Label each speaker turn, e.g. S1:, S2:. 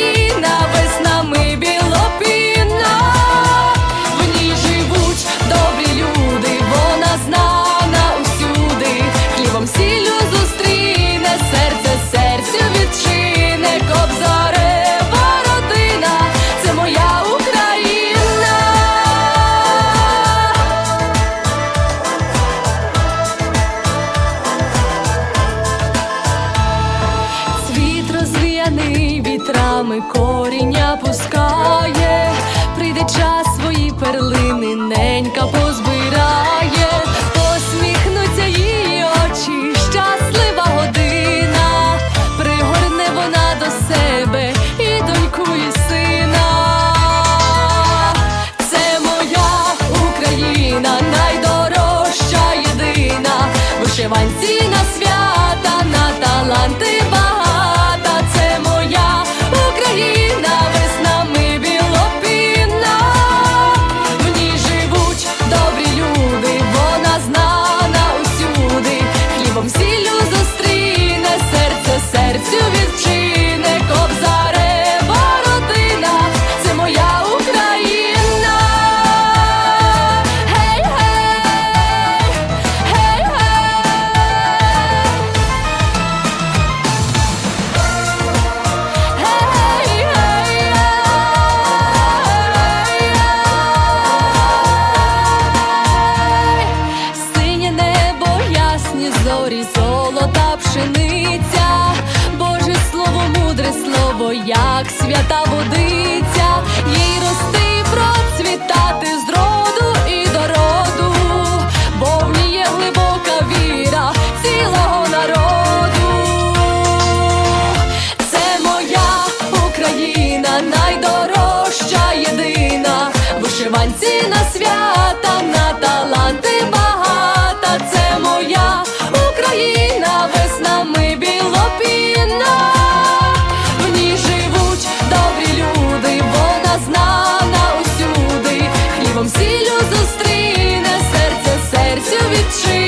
S1: Це моя Україна, вітрами коріння пускає, прийде час свої перлини, ненька позбирає, посміхнуться її очі, щаслива година, пригорне вона до себе і доньку, і сина. Це моя Україна, найдорожча єдина, вишиванці пшениця, Боже слово, мудре слово, як свята водиця. to be true.